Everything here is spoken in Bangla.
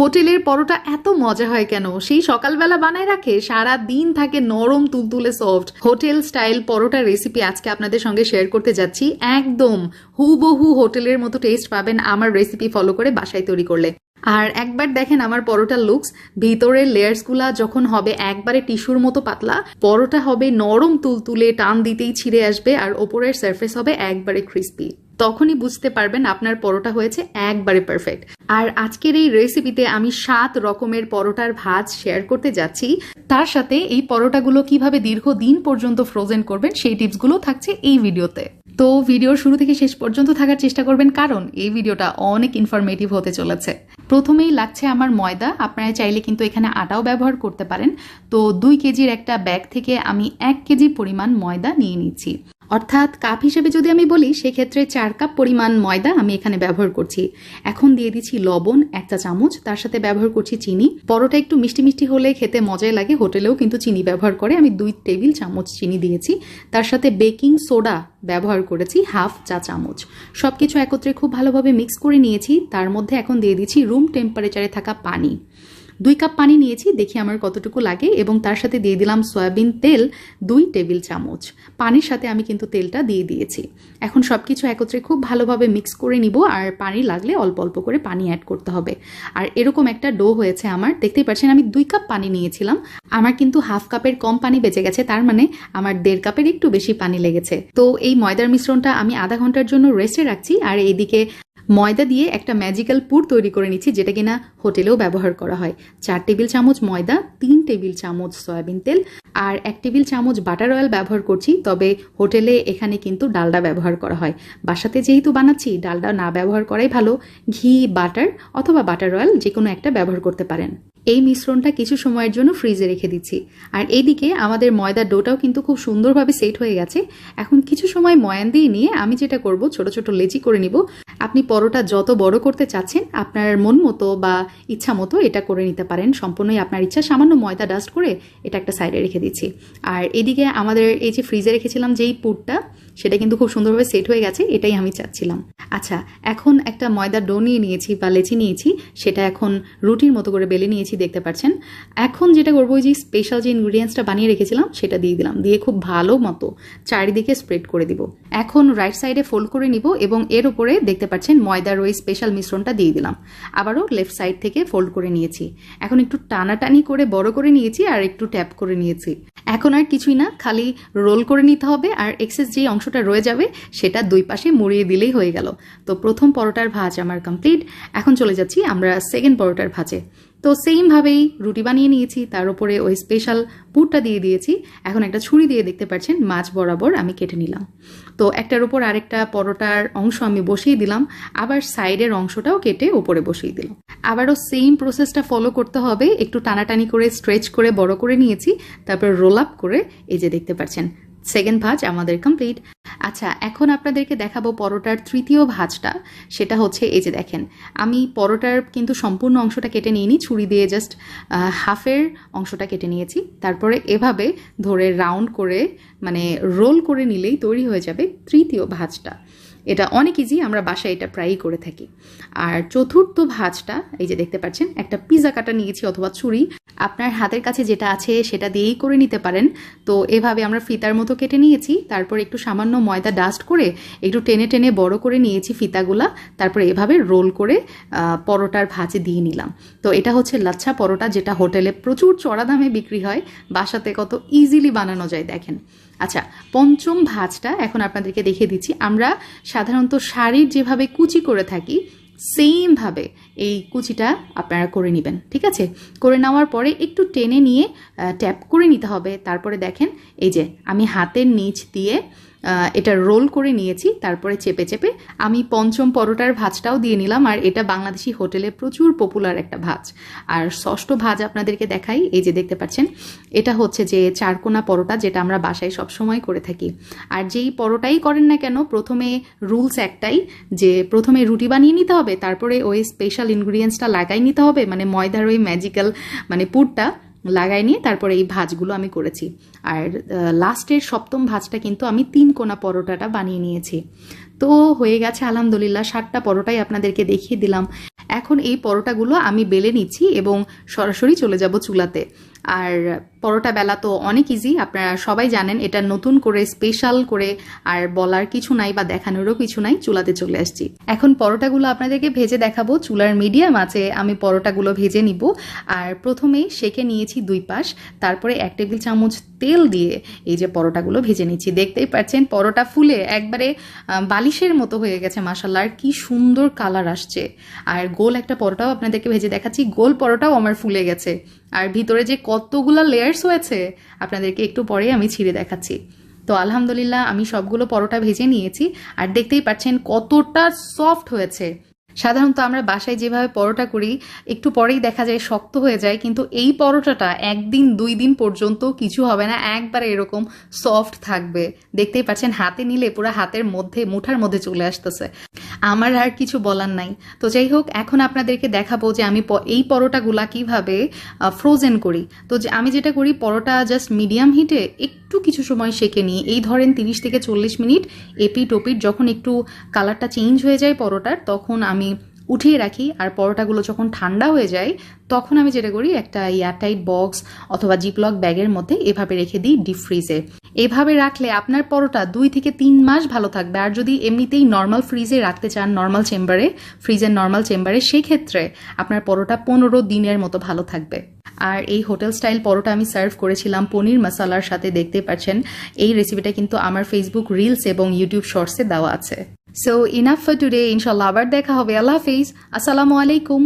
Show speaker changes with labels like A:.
A: হোটেলের পরোটা এত মজা হয় কেন? সেই সকালবেলা বানায় রাখে, সারা দিন থাকে নরম তুলতুলে soft hotel style paratha recipe আজকে আপনাদের সঙ্গে শেয়ার করতে যাচ্ছি। একদম হুবহু হোটেলের মতো টেস্ট পাবেন আমার রেসিপি ফলো করে বাসায় তৈরি করলে। আর একবার দেখেন আমার পরোটার লুকস ভিতরের লেয়ার্সগুলা যখন হবে একবারে টিস্যুর মতো পাতলা, পরোটা হবে নরম তুলতুলে, টান দিতেই ছিঁড়ে আসবে আর ওপরের সারফেস হবে একবারে ক্রিস্পি তখনই বুঝতে পারবেন আপনার পরোটা হয়েছে একবারে পারফেক্ট আর আজকের এই রেসিপিতে আমি সাত রকমের পরোটার ভাজ শেয়ার করতে যাচ্ছি। তার সাথে এই পরোটাগুলো কীভাবে দীর্ঘদিন পর্যন্ত ফ্রোজেন করবেন সেই টিপসগুলো থাকছে এই ভিডিওতে। তো ভিডিওর শুরু থেকে শেষ পর্যন্ত থাকার চেষ্টা করবেন কারণ এই ভিডিওটা অনেক ইনফরমেটিভ হতে চলেছে। প্রথমেই লাগছে আমার ময়দা। আপনারা চাইলে কিন্তু এখানে আটাও ব্যবহার করতে পারেন। তো দুই কেজির একটা ব্যাগ থেকে আমি এক কেজি পরিমাণ ময়দা নিয়ে নিচ্ছি। অর্থাৎ কাপ হিসেবে যদি আমি বলি, সেক্ষেত্রে চার কাপ পরিমাণ ময়দা আমি এখানে ব্যবহার করছি। এখন দিয়ে দিচ্ছি লবণ একটা চামচ, তার সাথে ব্যবহার করছি চিনি। পরোটা একটু মিষ্টি মিষ্টি হলে খেতে মজাই লাগে, হোটেলেও কিন্তু চিনি ব্যবহার করে। আমি দুই টেবিল চামচ চিনি দিয়েছি। তার সাথে বেকিং সোডা ব্যবহার করেছি, হাফ চা চামচ। সব কিছু একত্রে খুব ভালোভাবে মিক্স করে নিয়েছি। তার মধ্যে এখন দিয়ে দিচ্ছি রুম টেম্পারেচারে থাকা পানি। দুই কাপ পানি নিয়েছি, দেখি আমার কতটুকু লাগে এবং তার সাথে দিয়ে দিলাম সয়াবিন তেল, দুই টেবিল চামচ। পানির সাথে আমি কিন্তু তেলটা দিয়ে দিয়েছি। এখন সব কিছু একত্রে খুব ভালোভাবে মিক্স করে নিব, আর পানি লাগলে অল্প অল্প করে পানি অ্যাড করতে হবে। আর এরকম একটা ডো হয়েছে আমার, দেখতেই পাচ্ছেন আমি দুই কাপ পানি নিয়েছিলাম। আমার কিন্তু হাফ কাপের কম পানি বেঁচে গেছে, তার মানে আমার দেড় কাপের একটু বেশি পানি লেগেছে। তো এই ময়দার মিশ্রণটা আমি আধা ঘণ্টার জন্য রেস্টে রাখছি, আর এইদিকে ময়দা দিয়ে একটা ম্যাজিক্যাল পুর তৈরি করে নিচ্ছি, যেটা কিনা হোটেলেও ব্যবহার করা হয়। চার টেবিল চামচ ময়দা, তিন টেবিল চামচ সয়াবিন তেল, আর এক টেবিল চামচ বাটার অয়েল ব্যবহার করছি, তবে হোটেলে এখানে কিন্তু ডালডা ব্যবহার করা হয়। বাসাতে যেহেতু বানাচ্ছি, ডালডা না ব্যবহার করাই ভালো। ঘি বাটার অথবা বাটার অয়েল যে কোনো একটা ব্যবহার করতে পারেন। এই মিশ্রণটা কিছু সময়ের জন্য ফ্রিজে রেখে দিচ্ছি। আর এইদিকে আমাদের ময়দার ডোটাও কিন্তু খুব সুন্দরভাবে সেট হয়ে গেছে। এখন কিছু সময় ময়ান দিয়ে নিয়ে আমি যেটা করব, ছোট ছোট লেচি করে নিব। আপনি পরোটা যত বড় করতে চাচ্ছেন, আপনার মন মতো বা ইচ্ছা মতো এটা করে নিতে পারেন। সম্পূর্ণই আপনার ইচ্ছা। সামান্য ময়দা ডাস্ট করে এটা একটা সাইডে রেখে দিচ্ছি। আর এদিকে আমাদের এই যে ফ্রিজে রেখেছিলাম যেই পুরটা, সেটা কিন্তু খুব সুন্দরভাবে সেট হয়ে গেছে, এটাই আমি চাচ্ছিলাম। আচ্ছা এখন একটা ময়দা ডো নিয়ে নিয়েছি বা লেচি নিয়েছি, সেটা এখন রুটির মতো করে বেলে নিয়েছি, দেখতে পাচ্ছেন। এখন যেটা করব যে স্পেশাল যে ইনগ্রিডিয়েন্টসটা বানিয়ে রেখেছিলাম, সেটা দিয়ে দিলাম। দিয়ে খুব ভালো মতো চারিদিকে স্প্রেড করে দিব। এখন রাইট সাইডে ফোল্ড করে নিব এবং এর উপরে দেখতে পাচ্ছেন ময়দার ওই স্পেশাল মিশ্রণটা দিয়ে দিলাম। আবারও লেফট সাইড থেকে ফোল্ড করে নিয়েছি। এখন একটু টানাটানি করে বড় করে নিয়েছি আর একটু ট্যাপ করে নিয়েছি। এখন আর কিছুই না, খালি রোল করে নিতে হবে আর এক্সেস যে অংশটা রয়ে যাবে সেটা দুই পাশে মুড়িয়ে দিলেই হয়ে গেল। তো প্রথম পরোটার ভাজ আমার কমপ্লিট এখন চলে যাচ্ছি আমরা সেকেন্ড পরোটার ভাজে। তো সেমভাবেই রুটি বানিয়ে নিয়েছি, তার উপরে ওই স্পেশাল পুরটা দিয়ে দিয়েছি। এখন একটা ছুরি দিয়ে দেখতে পাচ্ছেন, মাছ বরাবর আমি কেটে নিলাম। তো একটার উপর আরেকটা পরোটার অংশ আমি বসিয়ে দিলাম, আবার সাইডের অংশটাও কেটে উপরে বসিয়ে দিলাম। আবারও সেম প্রসেসটা ফলো করতে হবে, একটু টানাটানি করে স্ট্রেচ করে, বড় করে নিয়েছি, তারপর রোল আপ করে, এই যে দেখতে পাচ্ছেন সেকেন্ড ভাজ আমাদের কমপ্লিট আচ্ছা এখন আপনাদেরকে দেখাবো পরোটার তৃতীয় ভাজটা। সেটা হচ্ছে এই যে দেখেন, আমি পরোটার কিন্তু সম্পূর্ণ অংশটা কেটে নিইনি, ছুরি দিয়ে জাস্ট হাফের অংশটা কেটে নিয়েছি। তারপরে এভাবে ধরে রাউন্ড করে মানে রোল করে নিলেই তৈরি হয়ে যাবে তৃতীয় ভাজটা। এটা অনেক ইজি আমরা বাসায় এটা প্রায়ই করে থাকি। আর চতুর্থ ভাজটা, এই যে দেখতে পাচ্ছেন, একটা পিজা কাটা নিয়েছি অথবা ছুরি আপনার হাতের কাছে যেটা আছে সেটা দিয়েই করে নিতে পারেন। তো এভাবে আমরা ফিতার মতো কেটে নিয়েছি, তারপর একটু সামান্য ময়দা ডাস্ট করে একটু টেনে টেনে বড় করে নিয়েছি ফিতাগুলা, তারপর এভাবে রোল করে পরোটার ভাজে দিয়ে নিলাম। তো এটা হচ্ছে লাচ্ছা পরোটা, যেটা হোটেলে প্রচুর চড়া দামে বিক্রি হয়, বাসাতে কত ইজিলি বানানো যায় দেখেন। আচ্ছা পঞ্চম ভাজটা এখন আপনাদেরকে দেখিয়ে দিচ্ছি। আমরা সাধারণত শাড়ির যেভাবে কুচি করে থাকি সেমভাবে এই কুচিটা আপনারা করে নেবেন, ঠিক আছে? করে নেওয়ার পরে একটু টেনে নিয়ে ট্যাপ করে নিতে হবে। তারপরে দেখেন, এই যে আমি হাতের নিচ দিয়ে এটা রোল করে নিয়েছি, তারপরে চেপে চেপে আমি পঞ্চম পরোটার ভাজটাও দিয়ে নিলাম, আর এটা বাংলাদেশি হোটেলে প্রচুর পপুলার একটা ভাজ। আর ষষ্ঠ ভাজ আপনাদেরকে দেখাই, এই যে দেখতে পাচ্ছেন, এটা হচ্ছে যে চারকোনা পরোটা যেটা আমরা বাসায় সবসময় করে থাকি। আর যেই পরোটাই করেন না কেন, প্রথমে রুলস একটাই, যে প্রথমে রুটি বানিয়ে নিতে হবে, তারপরে ওই স্পেশাল ইনগ্রিডিয়েন্টসটা লাগাই নিতে হবে মানে ময়দার ওই ম্যাজিক্যাল মানে পুরটা লাগাই নিয়ে তারপরে এই ভাজগুলো আমি করেছি। আর লাস্টের সপ্তম ভাজটা কিন্তু আমি তিন কোনা পরোটাটা বানিয়ে নিয়েছি। তো হয়ে গেছে আলহামদুলিল্লাহ, সাতটা পরোটাই আপনাদেরকে দেখিয়ে দিলাম। এখন এই পরোটাগুলো আমি বেলে নিচ্ছি এবং সরাসরি চলে যাব চুলাতে। আর পরোটা বেলা তো অনেক ইজি আপনারা সবাই জানেন এটা নতুন করে স্পেশাল করে আর বলার কিছু নাই বা দেখানোরও কিছু নাই, চুলাতে চলে আসছি। এখন পরোটাগুলো আপনাদেরকে ভেজে দেখাবো, চুলার মিডিয়াম আছে, আমি পরোটাগুলো ভেজে নিব। আর প্রথমেই সেকে নিয়েছি দুই পাশ, তারপরে এক টেবিল চামচ তেল দিয়ে এই যে পরোটাগুলো ভেজে নিচ্ছি। দেখতেই পাচ্ছেন পরোটা ফুলে একবারে বালিশের মতো হয়ে গেছে মাসাল্লাহ আর কি সুন্দর কালার আসছে। আর গোল একটা পরোটাও আপনাদেরকে ভেজে দেখাচ্ছি, গোল পরোটাও আমার ফুলে গেছে। আর ভিতরে যে কতগুলো লেয়ার্স হয়েছে? আপনাদেরকে একটু পরে আমি ছিঁড়ে দেখাচ্ছি। তো আলহামদুলিল্লাহ, আমি সবগুলো পরোটা ভেজে নিয়েছি আর দেখতেই পাচ্ছেন কতটা সফট হয়েছে। সাধারণত আমরা বাসায় যেভাবে পরোটা করি, একটু পরেই দেখা যায় শক্ত হয়ে যায়, কিন্তু এই পরোটাটা একদিন, দুই দিন পর্যন্ত কিছু হবে না, একবারে এরকম সফট থাকবে। দেখতেই পাচ্ছেন, হাতে নিলে পুরো হাতের মধ্যে, মুঠার মধ্যে চলে আসতেছে। আমার আর কিছু বলার নাই। তো যাই হোক, এখন আপনাদেরকে দেখাবো যে আমি এই পরোটাগুলা কীভাবে ফ্রোজেন করি। তো আমি যেটা করি, পরোটা জাস্ট মিডিয়াম হিটে একটু কিছু সময় সেকে নিই। এই ধরেন তিরিশ থেকে চল্লিশ মিনিট এপিট ওপিট যখন একটু কালারটা চেঞ্জ হয়ে যায় পরোটার, তখন আমি উঠিয়ে রাখি। আর পরোটাগুলো যখন ঠান্ডা হয়ে যায়, তখন আমি যেটা করি, একটা এয়ারটাইট বক্স অথবা জিপলক ব্যাগের মধ্যে এভাবে রেখে দিই ডিপ ফ্রিজে এভাবে রাখলে আপনার পরোটা দুই থেকে তিন মাস ভালো থাকবে। আর যদি এমনিতেই নর্মাল ফ্রিজে রাখতে চান নর্মাল চেম্বারে ফ্রিজের নর্মাল চেম্বারে সেক্ষেত্রে আপনার পরোটা পনেরো দিনের মতো ভালো থাকবে। আর এই হোটেল স্টাইল পরোটা আমি সার্ভ করেছিলাম পনির মশালার সাথে, দেখতে পাচ্ছেন। এই রেসিপিটা কিন্তু আমার ফেসবুক রিলস এবং ইউটিউব শর্টসে দেওয়া আছে। সো ইনাফ ফর টুডে ইনশাল্লাহ আবার দেখা হবে। আল্লাহ হাফিজ। আসসালামু আলাইকুম।